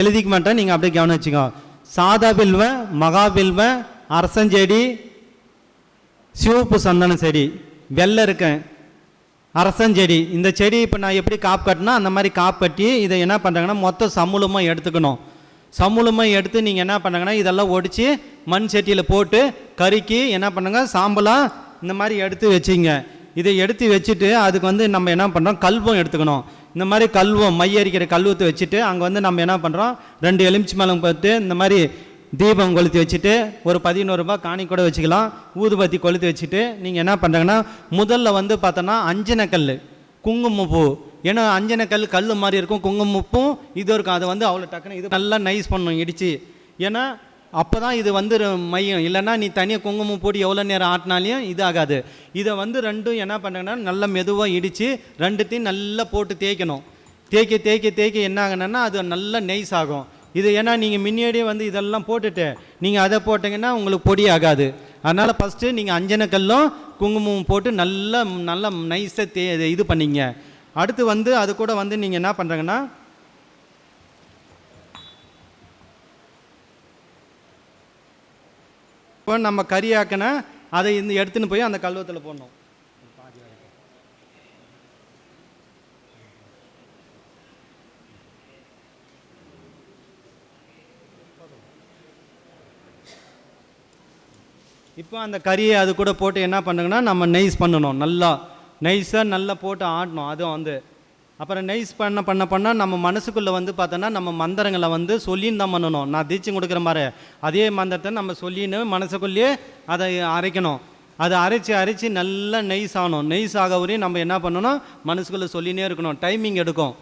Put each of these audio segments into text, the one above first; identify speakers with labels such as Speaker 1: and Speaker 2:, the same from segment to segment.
Speaker 1: எழுதிக்க மாட்டேன் நீங்கள் அப்படியே கவனம் வச்சுக்கோ. சாதா பில்வன் மகா பில்வன் அரசஞ்செடி சிவப்பு சந்தன செடி வெள்ளை இருக்கேன் அரசஞ்செடி இந்த செடி இப்போ நான் எப்படி காப்பு கட்டினா அந்த மாதிரி காப்பு கட்டி இதை என்ன பண்ணுறாங்கன்னா மொத்தம் சமூலமாக எடுத்துக்கணும். சமூலமாக எடுத்து நீங்கள் என்ன பண்ணுறாங்கன்னா இதெல்லாம் ஒடிச்சு மண் சட்டியில் போட்டு கருக்கி என்ன பண்ணுங்க சாம்பலாக இந்த மாதிரி எடுத்து வச்சிங்க. இதை எடுத்து வச்சுட்டு அதுக்கு வந்து நம்ம என்ன பண்ணுறோம் கல்வம் எடுத்துக்கணும். இந்த மாதிரி கல்வம் மைய அரிக்கிற கல்வத்தை வச்சுட்டு அங்கே வந்து நம்ம என்ன பண்ணுறோம் ரெண்டு எலுமிச்சி மலம் பார்த்து இந்த மாதிரி தீபம் கொளுத்தி வச்சுட்டு ஒரு பதினோருபா காணி கூட வச்சுக்கலாம். ஊதுபத்தி கொளுத்தி வச்சுட்டு நீங்கள் என்ன பண்ணுறாங்கன்னா முதல்ல வந்து பார்த்தோன்னா அஞ்சனக்கல் குங்குமப்பூ ஏன்னா அஞ்சனக்கல் கல் மாதிரி இருக்கும். குங்குமப்பூம் இது இருக்கும். அதை வந்து அவ்வளோ டக்குன்னு இது நல்லா நைஸ் பண்ணணும் இடித்து ஏன்னா அப்போ தான் இது வந்து மையம். இல்லைன்னா நீ தனியாக குங்குமம் போட்டு எவ்வளோ நேரம் ஆட்டினாலையும் இது ஆகாது. இதை வந்து ரெண்டும் என்ன பண்ணுங்கன்னா நல்லா மெதுவாக இடித்து ரெண்டுத்தையும் நல்லா போட்டு தேய்க்கணும். தேய்க்க தேய்க்க தேய்க்க என்ன ஆகணும்னா அது நல்லா நெய்ஸ் ஆகும். இது ஏன்னா நீங்கள் முன்னாடியே வந்து இதெல்லாம் போட்டுட்டு நீங்கள் அதை போட்டிங்கன்னா உங்களுக்கு பொடி ஆகாது. அதனால் ஃபஸ்ட்டு நீங்கள் அஞ்சனக்கல்லும் குங்குமமும் குங்குமம் போட்டு நல்லா நல்லா நைஸாக தே இது பண்ணிங்க. அடுத்து வந்து அது கூட வந்து நீங்கள் என்ன பண்ணுறாங்கன்னா இப்போ நம்ம கறி அதை இந்த எடுத்துன்னு போய் அந்த கல்வத்தில் போடணும். இப்போ அந்த கறியை அது கூட போட்டு என்ன பண்ணுங்கன்னா நம்ம நெய்ஸ் பண்ணணும். நல்லா நெய்ஸாக நல்லா போட்டு ஆட்டணும். அதுவும் வந்து அப்புறம் நெய்ஸ் பண்ண பண்ண பண்ண நம்ம மனசுக்குள்ளே வந்து பார்த்தோன்னா நம்ம மந்திரங்களை வந்து சொல்லின்னு தான் பண்ணணும். நான் தீட்சம் கொடுக்குற மாதிரி அதே மந்திரத்தை நம்ம சொல்லின்னு மனசுக்குள்ளேயே அதை அரைக்கணும். அதை அரைச்சி அரைச்சி நல்லா நெய்ஸ் ஆகணும். நெய்ஸ் ஆக வரையும் நம்ம என்ன பண்ணணும்? மனசுக்குள்ளே சொல்லினே இருக்கணும். டைமிங் எடுக்கும்.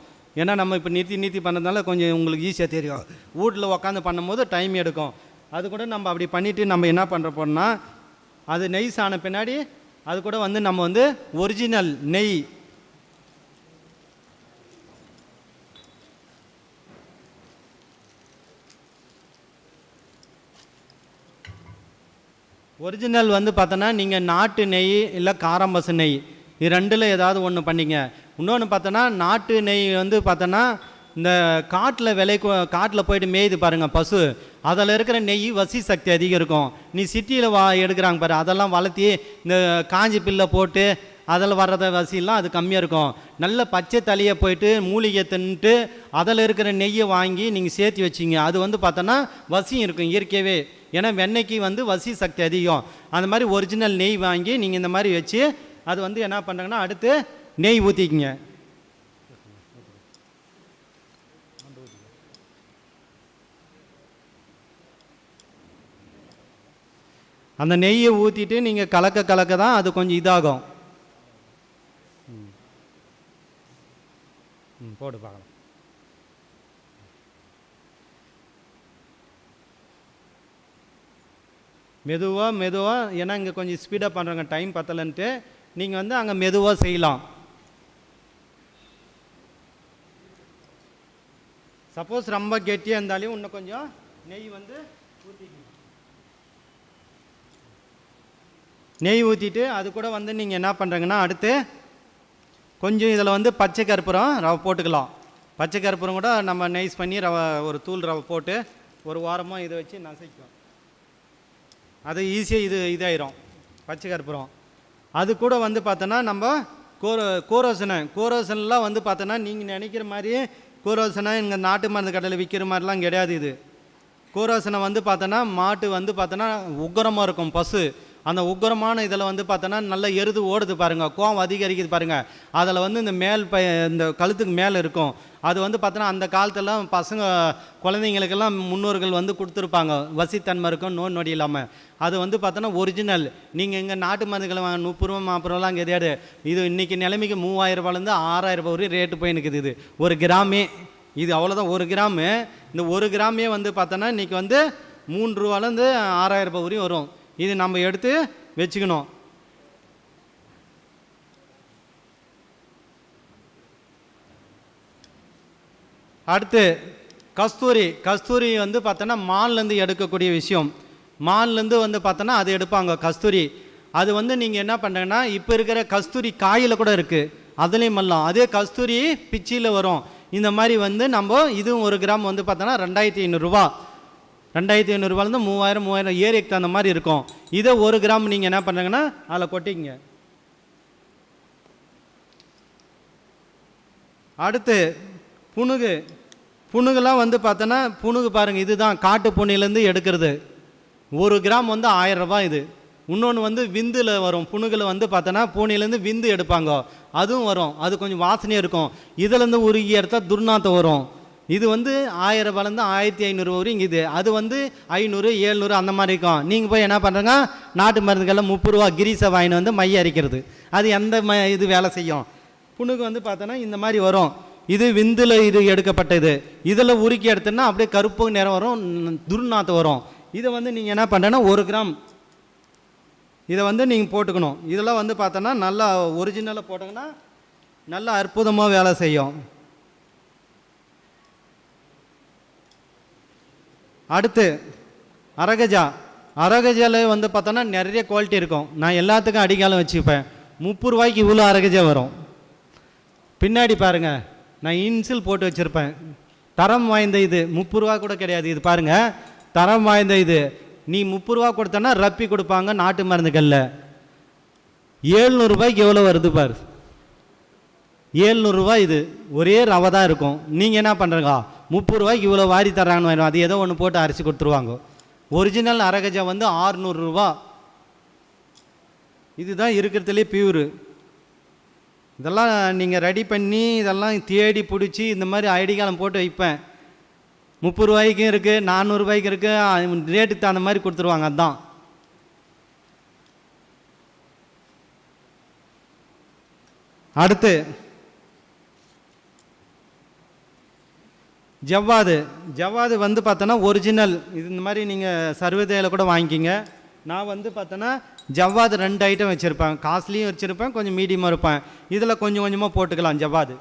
Speaker 1: ஏன்னா நம்ம இப்போ நிறுத்தி நிறுத்தி பண்ணதுனால கொஞ்சம் உங்களுக்கு ஈஸியாக தெரியும். வீட்டில் உட்காந்து பண்ணும்போது டைம் எடுக்கும். அது கூட நம்ம அப்படி பண்ணிவிட்டு நம்ம என்ன பண்ணுற போனால் அது நெய்ஸ் ஆன பின்னாடி அது கூட வந்து நம்ம வந்து ஒரிஜினல் நெய் ஒரிஜினல் வந்து பார்த்தோன்னா நீங்கள் நாட்டு நெய் இல்லை காரம்பசு நெய். இது ரெண்டில் ஏதாவது ஒன்று பண்ணிங்க. இன்னொன்று பார்த்தோன்னா நாட்டு நெய் வந்து பார்த்தோன்னா இந்த காட்டில் விலை காட்டில் போயிட்டு மேயுது பாருங்கள் பசு. அதில் இருக்கிற நெய் வசி சக்தி அதிகம் இருக்கும் நீ சிட்டியில் வா எடுக்கிறாங்க பாரு அதெல்லாம் வளர்த்தி இந்த காஞ்சி பில்லை போட்டு அதில் வர்றத வசிலாம் அது கம்மியாக இருக்கும். நல்ல பச்சை தலையை போயிட்டு மூலிகை தின்ட்டு அதில் இருக்கிற நெய்யை வாங்கி நீங்கள் சேர்த்து வச்சிங்க. அது வந்து பார்த்தோன்னா வசியும் இருக்கும் இயற்கையாகவே ஏன்னா வெண்ணெய்க்கு வந்து வசி சக்தி அதிகம். அந்த மாதிரி ஒரிஜினல் நெய் வாங்கி நீங்கள் இந்த மாதிரி வச்சு அது வந்து என்ன பண்ணுறாங்கன்னா அடுத்து நெய் ஊற்றிக்கிங்க அந்த நெய்யை ஊற்றிட்டு நீங்கள் கலக்க கலக்க தான் அது கொஞ்சம் இதாகும். ம். ம் போட்டு பார்க்கலாம். மெதுவாக மெதுவாக ஏன்னா இங்கே கொஞ்சம் ஸ்பீடாக பண்ணுறாங்க டைம் பத்தலைன்ட்டு. நீங்கள் வந்து அங்கே மெதுவாக செய்யலாம். சப்போஸ் ரொம்ப கெட்டியாக இருந்தாலும் இன்னும் கொஞ்சம் நெய் வந்து ஊற்றிக்கணும் நெய் ஊற்றிட்டு அது கூட வந்து நீங்கள் என்ன பண்ணுறீங்கன்னா அடுத்து கொஞ்சம் இதில் வந்து பச்சை கற்பூரம் ரவை போட்டுக்கலாம். பச்சை கற்பூரம் கூட நம்ம நைஸ் பண்ணி ரவை ஒரு தூள் ரவை போட்டு ஒரு வாரமாக இதை வச்சு நசைக்கும் அது ஈஸியாக இது இதாயிரும். பச்சை கற்பூரம் அது கூட வந்து பார்த்தோன்னா நம்ம கோரோ கோரோசனை. கோரோசன்லாம் வந்து பார்த்தோன்னா நீங்கள் நினைக்கிற மாதிரி கோரோசனை இங்கே நாட்டு மருந்து கடையில் விற்கிற மாதிரிலாம் கிடையாது இது. கோரோசனை வந்து பார்த்தோன்னா மாட்டு வந்து பார்த்தோன்னா உக்கரமாக இருக்கும் பசு. அந்த உக்கரமான இதில் வந்து பார்த்தோன்னா நல்லா எருது ஓடுது பாருங்கள் கோவம் அதிகரிக்குது பாருங்கள் அதில் வந்து இந்த மேல் ப இந்த கழுத்துக்கு மேலே இருக்கும். அது வந்து பார்த்தோன்னா அந்த காலத்துலலாம் பசங்க குழந்தைங்களுக்கெல்லாம் முன்னோர்கள் வந்து கொடுத்துருப்பாங்க. வசித்தன்மை இருக்கும் நோய் நொடி இல்லாமல் அது வந்து பார்த்தோன்னா ஒரிஜினல் நீங்கள் இங்கே நாட்டு மருந்துகளை வாங்க முப்பது ரூபா நாற்பது ரூபாலாம் கிடையாது. இது இன்றைக்கி நிலைமைக்கு மூவாயிரம் ரூபாலேருந்து ஆறாயிரம் ரூபாய் வரையும் ரேட்டு போய் நிற்குது இது. ஒரு கிராமே. இது அவ்வளோதான் ஒரு கிராமு. இந்த ஒரு கிராமே வந்து பார்த்தோன்னா இன்றைக்கி வந்து மூன்று ரூபாலேருந்து ஆறாயிரம் ரூபாய் வரையும் வரும். இது நம்ம எடுத்து வச்சுக்கணும். அடுத்து கஸ்தூரி. கஸ்தூரி வந்து பார்த்தோன்னா மான்லேருந்து எடுக்கக்கூடிய விஷயம். மான்லேருந்து வந்து பார்த்தோன்னா அது எடுப்பாங்க கஸ்தூரி. அது வந்து நீங்கள் என்ன பண்ணுறீங்கன்னா இப்போ இருக்கிற கஸ்தூரி காயில் கூட இருக்குது அதுலேயும் பண்ணலாம். அதே கஸ்தூரி பிச்சியில் வரும். இந்த மாதிரி வந்து நம்ம இதுவும் ஒரு கிராம் வந்து பார்த்தோன்னா ரெண்டாயிரத்தி ஐநூறுரூவா ரெண்டாயிரத்தி ஐநூறுரூவாலேருந்து மூவாயிரம் மூவாயிரம் ஏரிக்கு தகுந்த மாதிரி இருக்கும். இதை ஒரு கிராம் நீங்கள் என்ன பண்ணுறீங்கன்னா அதில் கொட்டிங்க அடுத்து புணுகு. புணுகுலாம் வந்து பார்த்தோன்னா புணுகு பாருங்கள் இதுதான். காட்டு புண்ணிலேருந்து எடுக்கிறது. ஒரு கிராம் வந்து ஆயிரம் ரூபாய் இது. இன்னொன்று வந்து விந்தில் வரும். புணுகில் வந்து பார்த்தோன்னா பூனையிலேருந்து விந்து எடுப்பாங்க. அதுவும் வரும். அது கொஞ்சம் வாசனையாக இருக்கும். இதுலேருந்து உருகி எடுத்தால் துர்நாத்தம் வரும். இது வந்து ஆயிரம் ரூபாயிலேருந்து ஆயிரத்தி ஐநூறு வரையும் இது. அது வந்து ஐநூறு ஏழ்நூறு அந்த மாதிரி இருக்கும். நீங்கள் போய் என்ன பண்ணுறங்க நாட்டு மருந்துக்கெல்லாம் முப்பது ரூபா கிரீஸை வாங்கின்னு வந்து மைய அரைக்கிறது. அது எந்த ம இது வேலை செய்யும்? புணுகு வந்து பார்த்தோன்னா இந்த மாதிரி வரும். இது விந்தில் இது எடுக்கப்பட்டது. இதில் உருக்கி எடுத்தோன்னா அப்படியே கருப்பு நிறம் வரும். துர்நாத்தம் வரும். இதை வந்து நீங்கள் என்ன பண்ணுறேன்னா ஒரு கிராம். இதை வந்து நீங்கள் போட்டுக்கணும். இதெல்லாம் வந்து பார்த்தோன்னா நல்லா ஒரிஜினலாக போட்டிங்கன்னா நல்லா அற்புதமாக வேலை செய்யும். அடுத்து அரகஜா அரகஜால வந்து பார்த்தோன்னா நிறைய குவாலிட்டி இருக்கும். நான் எல்லாத்துக்கும் அடிக்காலம் வச்சுப்பேன். முப்பது ரூபாய்க்கு இவ்வளோ அரகஜா வரும். பின்னாடி பாருங்க நான் இன்சில் போட்டு வச்சுருப்பேன். தரம் வாய்ந்த இது. முப்பது ரூபா கூட கிடையாது. இது பாருங்கள் தரம் வாய்ந்த இது. நீ முப்பது ரூபா கொடுத்தனா ரப்பி கொடுப்பாங்க நாட்டு மருந்துகளில் ஏழ்நூறுபாய்க்கு எவ்வளோ வருது பாரு. ஏழ்நூறுரூவா இது. ஒரே ரவை தான் இருக்கும். நீங்கள் என்ன பண்ணுறீங்க முப்பது ரூபாய்க்கு இவ்வளோ வாரி தர்றாங்கன்னு அது ஏதோ ஒன்று போட்டு அரைச்சி கொடுத்துருவாங்க. ஒரிஜினல் அரகஜா வந்து ஆறுநூறுரூவா இதுதான் இருக்கிறதுலே பியூரு இதெல்லாம் நீங்கள் ரெடி பண்ணி இதெல்லாம் தேடி பிடிச்சி இந்த மாதிரி ஐடி காலம் போட்டு வைப்பேன். முப்பது ரூபாய்க்கும் இருக்குது நானூறுரூபாய்க்கு இருக்குது ரேட்டுக்கு தகுந்த மாதிரி கொடுத்துருவாங்க அதுதான் அடுத்து ஜவ்வாது. ஜவ்வாது வந்து பார்த்தோன்னா ஒரிஜினல் இது இந்த மாதிரி நீங்கள் சர்வதேயில் கூட வாங்கிக்கிங்க. நான் வந்து பார்த்தோன்னா ஜவ்வாது ரெண்டு ஐட்டம் வச்சுருப்பேன். காஸ்ட்லியும் வச்சுருப்பேன் கொஞ்சம் மீடியமாக இருப்பேன். இதில் கொஞ்சம் கொஞ்சமாக போட்டுக்கலாம் ஜவ்வாது.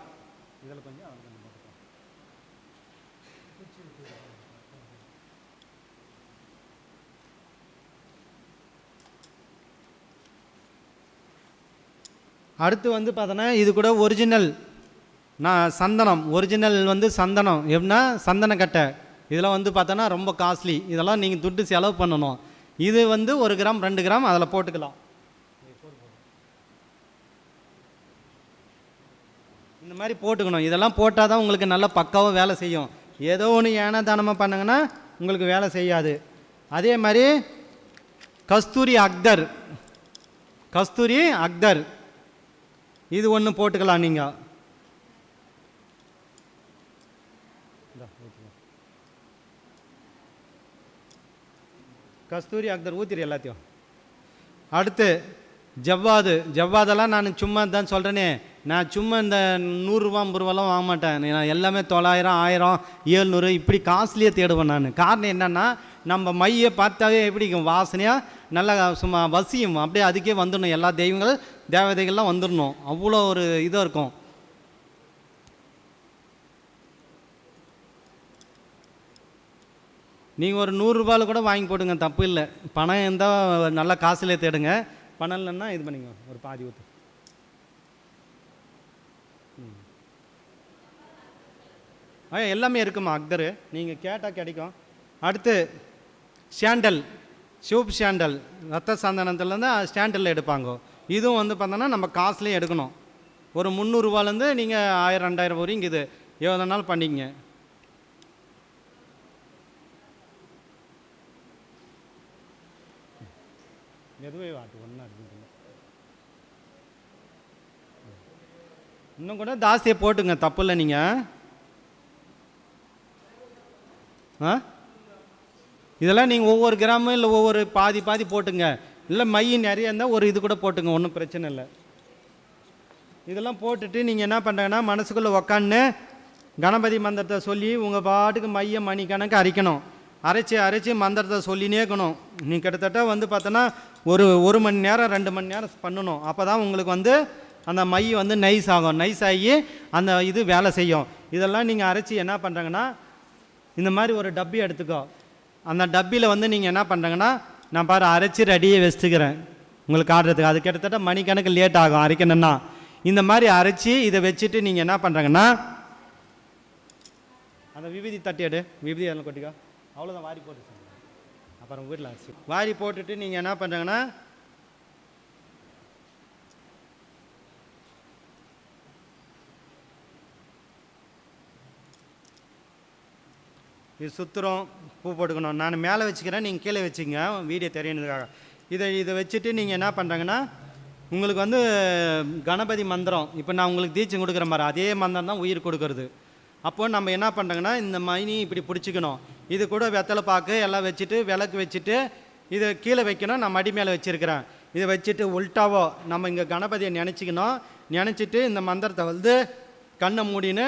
Speaker 1: அடுத்து வந்து பார்த்தோன்னா இது கூட ஒரிஜினல் நான் சந்தனம் ஒரிஜினல் வந்து சந்தனம். எப்படின்னா சந்தனக்கட்டை இதெல்லாம் வந்து பார்த்தோன்னா ரொம்ப காஸ்ட்லி இதெல்லாம் நீங்கள் துட்டு செலவு பண்ணணும். இது வந்து ஒரு கிராம் ரெண்டு கிராம் அதில் போட்டுக்கலாம். இந்த மாதிரி போட்டுக்கணும். இதெல்லாம் போட்டால் தான் உங்களுக்கு நல்ல பக்காவாக வேலை செய்யும். ஏதோ ஒன்று ஏனா தானமாக பண்ணுங்கன்னா உங்களுக்கு வேலை செய்யாது. அதே மாதிரி கஸ்தூரி அக்தர். கஸ்தூரி அக்தர். இது ஒன்று போட்டுக்கலாம் நீங்கள் கஸ்தூரி அக்தர் ஊத்திரி எல்லாத்தையும். அடுத்து ஜவ்வாது. ஜவ்வாதெல்லாம் நான் சும்மா தான் சொல்கிறேனே நான் சும்மா இந்த நூறுரூவா ஐம்பது ரூபாலாம் வாங்க மாட்டேன். நான் எல்லாமே தொள்ளாயிரம் ஆயிரம் ஏழ்நூறு இப்படி காஸ்ட்லியாக தேடுவேன் நான். காரணம் என்னென்னா நம்ம மையை பார்த்தாவே எப்படி இருக்கும் வாசனையாக நல்லா சும்மா வசியும். அப்படியே அதுக்கே வந்துடணும். எல்லா தெய்வங்கள் தேவதைகள்லாம் வந்துடணும். அவ்வளோ ஒரு இதாக இருக்கும். நீங்கள் ஒரு நூறுரூபாவில் கூட வாங்கி போடுங்க. தப்பு இல்லை. பணம் இருந்தால் நல்லா காசுலேயே தேடுங்க. பணம் இல்லைன்னா இது பண்ணிங்க ஒரு பாதி ஊற்று ஆ எல்லாமே இருக்குமா? அக்தரு நீங்கள் கேட்டால் கிடைக்கும். அடுத்து சாண்டல் சிவப்பு சாண்டல் ரத்த சந்தனத்துலேருந்து ஸ்டாண்டலில் எடுப்பாங்க. இதுவும் வந்து பார்த்தோன்னா நம்ம காசுலேயும் எடுக்கணும். ஒரு முந்நூறுரூவாலேருந்து நீங்கள் ஆயிரம் ரெண்டாயிரம் வரையும் இது எவ்வளோ நாள் பண்ணிக்கங்க? எதுவே வாட்டு ஒன்றா இருக்குங்க இன்னும் கூட ஜாஸ்தியாக போட்டுங்க தப்பு இல்லை நீங்கள் ஆ? இதெல்லாம் நீங்கள் ஒவ்வொரு கிராமம் இல்லை ஒவ்வொரு பாதி பாதி போட்டுங்க. இல்லை மை நிறைய இருந்தால் ஒரு இது கூட போட்டுங்க ஒன்றும் பிரச்சனை இல்லை. இதெல்லாம் போட்டுட்டு நீங்கள் என்ன பண்ணுறீங்கன்னா மனசுக்குள்ளே உக்காந்து கணபதி மந்திரத்தை சொல்லி உங்கள் பாட்டுக்கு மைய மணி கணக்கு அரைக்கணும். அரைச்சி அரைச்சி மந்திரத்தை சொல்லினே இருக்கணும். நீ கிட்டத்தட்ட வந்து பார்த்தோன்னா ஒரு ஒரு மணி நேரம் ரெண்டு மணி நேரம் பண்ணணும். அப்போ தான் உங்களுக்கு வந்து அந்த மை வந்து நைஸ் ஆகும். நைஸ் ஆகி அந்த இது வேலை செய்யும். இதெல்லாம் நீங்கள் அரைச்சி என்ன பண்ணுறாங்கன்னா இந்த மாதிரி ஒரு டப்பி எடுத்துக்கோ. அந்த டப்பியில் வந்து நீங்கள் என்ன பண்ணுறீங்கன்னா நான் பாரு அரைச்சி ரெடியே வச்சுக்கிறேன். உங்களுக்கு ஆடுறதுக்கு. அது கிட்டத்தட்ட மணிக்கணக்கு லேட் ஆகும் அரைக்கணும்னா. இந்த மாதிரி அரைச்சி இதை வச்சுட்டு நீங்கள் என்ன பண்ணுறாங்கன்னா அந்த விபூதி தட்டி எடு. விபூதி அதில் கொட்டிக்கோ. அவ்வளோதான் வாரி போட்டு அப்புறம் வீட்டில் வாரி போட்டுட்டு நீங்கள் என்ன பண்ணுறாங்கன்னா இது சுற்றுறோம் பூ போட்டுக்கணும். நான் மேலே வச்சுக்கிறேன் நீங்கள் கீழே வச்சுங்க வீடியோ தெரியணுக்காக இதை இதை வச்சுட்டு நீங்கள் என்ன பண்ணுறாங்கன்னா உங்களுக்கு வந்து கணபதி மந்திரம் இப்போ நான் உங்களுக்கு தீட்சம் கொடுக்குற மாதிரி அதே மந்திரம் தான் உயிர் கொடுக்கறது. அப்போது நம்ம என்ன பண்ணுறாங்கன்னா இந்த மைனி இப்படி பிடிச்சிக்கணும். இது கூட வெத்தலை பாக்கு எல்லாம் வச்சுட்டு விளக்கு வச்சுட்டு இதை கீழே வைக்கணும் நான் மடி மேலே வச்சுருக்கிறேன். இதை வச்சுட்டு உல்ட்டாவோ நம்ம இங்கே கணபதியை நினச்சிக்கணும். நினச்சிட்டு இந்த மந்திரத்தை வந்து கண்ணை மூடின்னு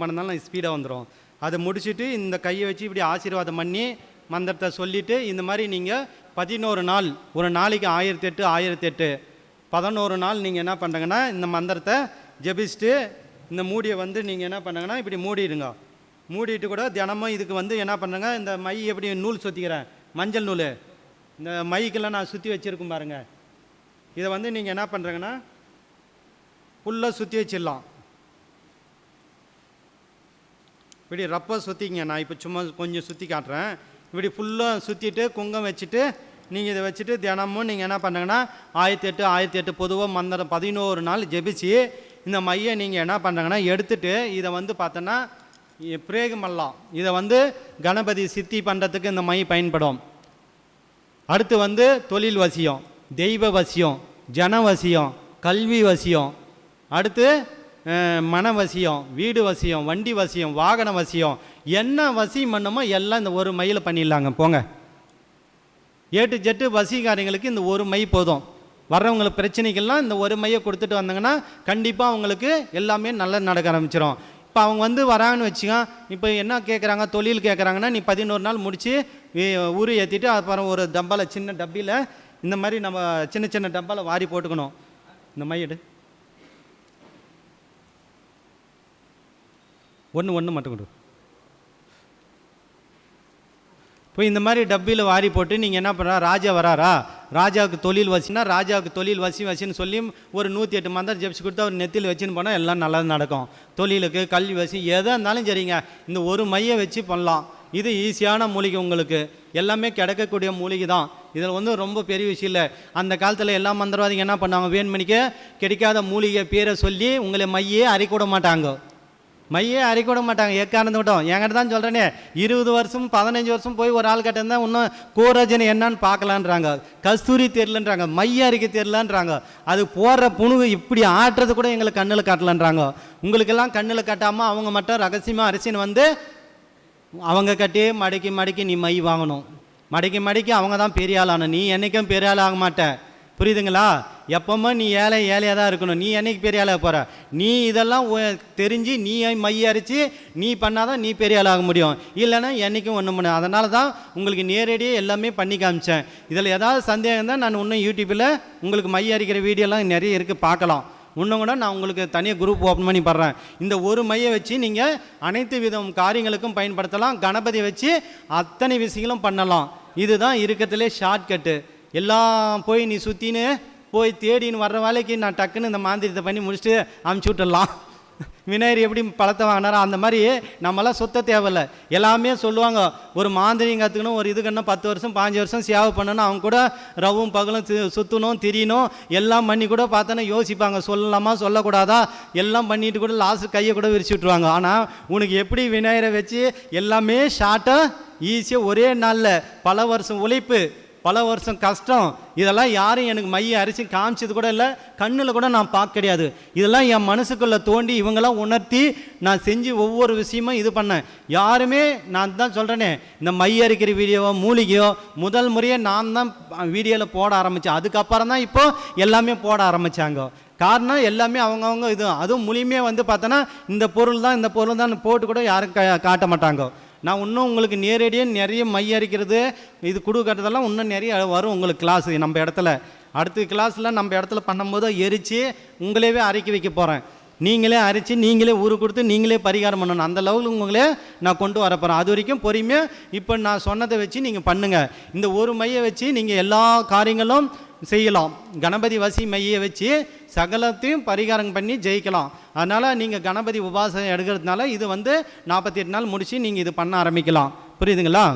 Speaker 1: பண்ணதாலும் ஸ்பீடாக வந்துடும் அதை முடிச்சுட்டு இந்த கையை வச்சு இப்படி ஆசீர்வாதம் பண்ணி மந்திரத்தை சொல்லிவிட்டு இந்த மாதிரி நீங்கள் பதினோரு நாள் ஒரு நாளைக்கு ஆயிரத்தி எட்டு ஆயிரத்தி எட்டு பதினோரு நாள் நீங்கள் என்ன பண்ணுறங்கன்னா இந்த மந்திரத்தை ஜெபிச்சுட்டு இந்த மூடியை வந்து நீங்கள் என்ன பண்ணுங்கன்னா இப்படி மூடிடுங்க. மூடிட்டு கூட தினமும் இதுக்கு வந்து என்ன பண்ணுங்க இந்த மை எப்படி நூல் சுற்றிக்கிறேன் மஞ்சள் நூல். இந்த மைக்கெல்லாம் நான் சுற்றி வச்சுருக்கும் பாருங்கள் இதை வந்து நீங்கள் என்ன பண்ணுறீங்கன்னா ஃபுல்லாக சுற்றி வச்சிடலாம். இப்படி ரப்பாக சுற்றிங்க நான் இப்போ சும்மா கொஞ்சம் சுற்றி காட்டுறேன். இப்படி ஃபுல்லாக சுற்றிட்டு குங்கம் வச்சுட்டு நீங்கள் இதை வச்சுட்டு தினமும் நீங்கள் என்ன பண்ணுங்கன்னா ஆயிரத்தி எட்டு ஆயிரத்தி எட்டு பொதுவாக மந்திரம் பதினோரு நாள் ஜெபிச்சு இந்த மையை நீங்கள் என்ன பண்ணுறாங்கன்னா எடுத்துட்டு இதை வந்து பார்த்தோன்னா பிரேகமல்லாம் இதை வந்து கணபதி சித்தி பண்ணுறதுக்கு இந்த மை பயன்படும். அடுத்து வந்து தொழில் வசியம் தெய்வ வசியம் ஜன வசியம் கல்வி வசியம். அடுத்து மன வசியம் வீடு வசியம் வண்டி வசியம் வாகன வசியம் என்ன வசியம் பண்ணுமோ எல்லாம் இந்த ஒரு மையில் பண்ணிடலாங்க. போங்க. ஏட்டு ஜெட்டு வசிகாரங்களுக்கு இந்த ஒரு மை போதும். வர்றவங்களுக்கு பிரச்சனைக்கெல்லாம் இந்த ஒரு மையை கொடுத்துட்டு வந்தாங்கன்னா கண்டிப்பாக அவங்களுக்கு எல்லாமே நல்லா நடக்க ஆரம்பிச்சிடும் இப்போ அவங்க வந்து வராங்கன்னு வச்சுக்கோ இப்போ என்ன கேட்குறாங்க தொழில் கேட்குறாங்கன்னா நீ பதினோரு நாள் முடித்து ஊரு ஏற்றிட்டு அப்புறம் ஒரு டப்பாவில் சின்ன டப்பியில் இந்த மாதிரி நம்ம சின்ன சின்ன டப்பாவில் வாரி போட்டுக்கணும். இந்த மையடு ஒன்று ஒன்று மட்டும் கொடு. இப்போ இந்த மாதிரி டப்பியில் வாரி போட்டு நீங்கள் என்ன பண்ணுறா ராஜா வராரா? ராஜாவுக்கு தொழில் வசினா ராஜாவுக்கு தொழில் வசி வசின்னு சொல்லி ஒரு நூற்றி எட்டு மந்திரம் ஜெபிச்சு கொடுத்து அவர் நெத்தியில் வச்சுன்னு போனால் எல்லாம் நல்லது நடக்கும். தொழிலுக்கு கல்வி வசி எதாக இருந்தாலும் சரிங்க. இந்த ஒரு மையை வச்சு பண்ணலாம். இது ஈஸியான மூலிகை உங்களுக்கு. எல்லாமே கிடைக்கக்கூடிய மூலிகை தான். இதில் வந்து ரொம்ப பெரிய விஷயம் இல்லை. அந்த காலத்தில் எல்லா மந்திரவாதிங்க என்ன பண்ணுவாங்க? வேண்மணிக்கு கிடைக்காத மூலிகை பேரை சொல்லி உங்களை மையே அறிக்கூட மாட்டாங்க. மையே அரைக்க விட மாட்டாங்க ஏக்கானந்து விட்டோம். என்கிட்ட தான் சொல்கிறேனே இருபது வருஷம் பதினஞ்சு வருஷம் போய் ஒரு ஆள் கிட்ட இருந்தால் இன்னும் கோரஜனை என்னன்னு பார்க்கலான்றாங்க. கஸ்தூரி தெரியலன்றாங்க மைய அரைக்க தெரியலன்றாங்க. அது போடுற புணுகு இப்படி ஆட்டுறது கூட எங்களுக்கு கண்ணில் காட்டலன்றாங்க. உங்களுக்கெல்லாம் கண்ணில் காட்டாமல் அவங்க மட்டும் ரகசியமாக அரிசின்னு வந்து அவங்க கட்டி மடக்கி மடக்கி நீ மை வாங்கணும். மடக்கி மடக்கி அவங்க தான் பெரிய ஆள் நீ என்றைக்கும் பெரிய ஆள் ஆக மாட்ட புரியுதுங்களா? எப்பவுமே நீ ஏழை ஏழையாக தான் இருக்கணும். நீ என்னைக்கு பெரிய ஆளாக போகிற நீ இதெல்லாம் உ- தெரிஞ்சு நீ மைய அரிச்சு நீ பண்ணாதான் நீ பெரிய ஆளாக முடியும். இல்லைன்னா என்றைக்கும் ஒன்றும் பண்ண அதனால தான் உங்களுக்கு நேரடியாக எல்லாமே பண்ணி காமிச்சேன். இதில் ஏதாவது சந்தேகம் தான் நான் இன்னும் யூடியூப்பில் உங்களுக்கு மை அரைக்கிற வீடியோலாம் நிறைய இருக்குது பார்க்கலாம். இன்னும் கூட நான் உங்களுக்கு தனியாக குரூப் ஓப்பன் பண்ணி படுறேன் இந்த ஒரு மையை வச்சு நீங்கள் அனைத்து விதம் காரியங்களுக்கும் பயன்படுத்தலாம். கணபதி வச்சு அத்தனை விஷயங்களும் பண்ணலாம். இதுதான் இருக்கிறதுலே ஷார்ட்கட்டு எல்லாம் போய் நீ சுற்றின்னு போய் தேடின்னு வர்ற வேலைக்கு நான் டக்குன்னு இந்த மாந்திரத்தை பண்ணி முடிச்சுட்டு அமுச்சு விட்டுடலாம். விநாயகர் எப்படி பழத்தை வாங்கினாரோ அந்த மாதிரி நம்மளாம் சுத்த தேவையில்லை. எல்லாமே சொல்லுவாங்க ஒரு மாந்திரியம் கற்றுக்கணும் ஒரு இதுக்குன்னா பத்து வருஷம் பாஞ்சு வருஷம் சேவை பண்ணணும் அவங்க கூட ரவும் பகலும் சுற்றணும் திரியணும் எல்லாம் பண்ணி கூட பார்த்தோன்னா யோசிப்பாங்க. சொல்லலாமா சொல்லக்கூடாதா? எல்லாம் பண்ணிட்டு கூட லாஸ்ட் கையை கூட விரிச்சு விட்ருவாங்க ஆனால் உனக்கு எப்படி விநாயகரை வச்சு எல்லாமே ஷார்ட்டாக ஈஸியாக ஒரே நாளில் பல வருஷம் உழைப்பு பல வருஷம் கஷ்டம். இதெல்லாம் யாரும் எனக்கு மைய அரிசி காமிச்சது கூட இல்லை. கண்ணில் கூட நான் பார்க்க கிடையாது. இதெல்லாம் என் மனசுக்குள்ளே தோண்டி இவங்கெல்லாம் உணர்த்தி நான் செஞ்சு ஒவ்வொரு விஷயமும் இது பண்ணேன். யாருமே நான் தான் சொல்கிறேனே இந்த மைய அரிக்கிற வீடியோவோ மூலிகையோ முதல் முறையே நான் தான் வீடியோவில் போட ஆரம்பித்தேன் அதுக்கப்புறம் தான் இப்போ எல்லாமே போட ஆரம்பித்தாங்க காரணம் எல்லாமே அவங்கவுங்க இது அதுவும் மூலியமே வந்து பார்த்தோன்னா இந்த பொருள் தான் இந்த பொருள் தான் போட்டு கூட யாரும் கா- காட்ட மாட்டாங்க. நான் இன்னும் உங்களுக்கு நேரடியாக நிறைய மை அரிக்கிறது இது கொடுக்கறதெல்லாம் இன்னும் நிறைய வரும் உங்களுக்கு கிளாஸ் நம்ம இடத்துல. அடுத்த கிளாஸில் நம்ம இடத்துல பண்ணும்போது எரித்து உங்களையவே அரைக்க வைக்க போகிறேன் நீங்களே அரிச்சு நீங்களே ஊரு கொடுத்து நீங்களே பரிகாரம் பண்ணணும். அந்த லெவலுக்கு உங்களே நான் கொண்டு வர போகிறேன் அது வரைக்கும் பொறுமையாக இப்போ நான் சொன்னதை வச்சு நீங்கள் பண்ணுங்கள் இந்த ஒரு மையை வச்சு நீங்கள் எல்லா காரியங்களும் செய்யலாம். கணபதி வசி மையை வச்சு சகலத்தையும் பரிகாரம் பண்ணி ஜெயிக்கலாம். அதனால் நீங்கள் கணபதி உபாசம் எடுக்கிறதுனால இது வந்து நாற்பத்தி எட்டு நாள் முடித்து நீங்கள் இது பண்ண ஆரம்பிக்கலாம். புரியுதுங்களா?